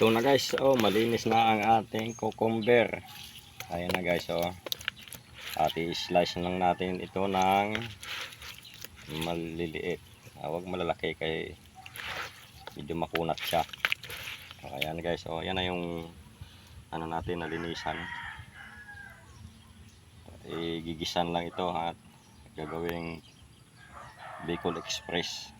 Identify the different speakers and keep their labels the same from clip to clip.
Speaker 1: Ito na guys, oh, malinis na ang ating cucumber. Ayan na guys, oh. At i-slice lang natin ito ng maliliit. Ah, Huwag malalaki kay medyo makunat siya. So, ayan guys, oh, yan na yung ano natin nalinisan. Igigisan lang ito at gagawing Bicol Express.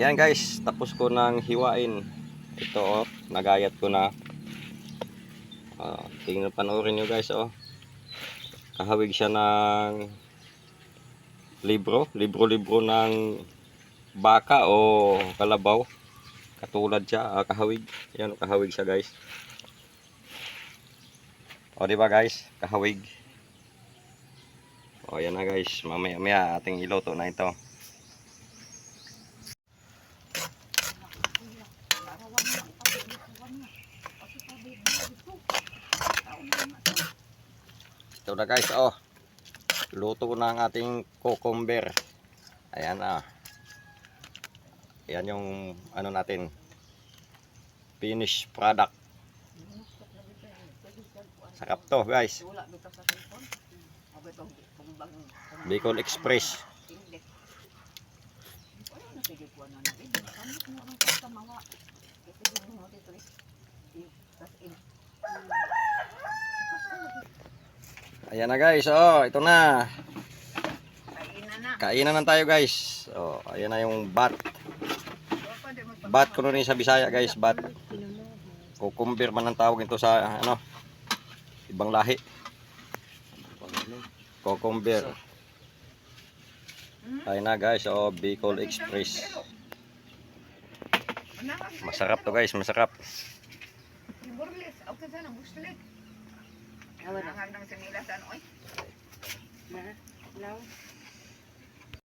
Speaker 1: Yan guys, tapos ko nang hiwain. Ito oh, nagayat ko na. Uh, tingnan panoorin nyo guys oh. Kahawig siya ng libro, libro-libro ng baka o kalabaw. Katulad siya, ah, kahawig. Yan, oh, kahawig siya guys. O di ba guys, kahawig. O yan na guys, mamaya-maya ating iluto na ito. Ito na guys, oh. Luto na ang ating cucumber. Ayan na. Ayan yung ano natin. Finished product. Sarap to guys.
Speaker 2: Wala dito sa cellphone.
Speaker 1: Ayan na guys, oh. Ito na.
Speaker 2: Kainan na.
Speaker 1: Kainan na tayo guys. Oh, ayan na yung bat. Bat ko rin sa Bisaya guys, bat. Cucumber man ang tawag ito sa ano ibang lahi. Cucumber. Ayun na guys, oh Bicol Express. Masarap to guys, masarap.
Speaker 2: Okay sana buslit. Awan na hanggang sa nila sa ano oy. Na, no.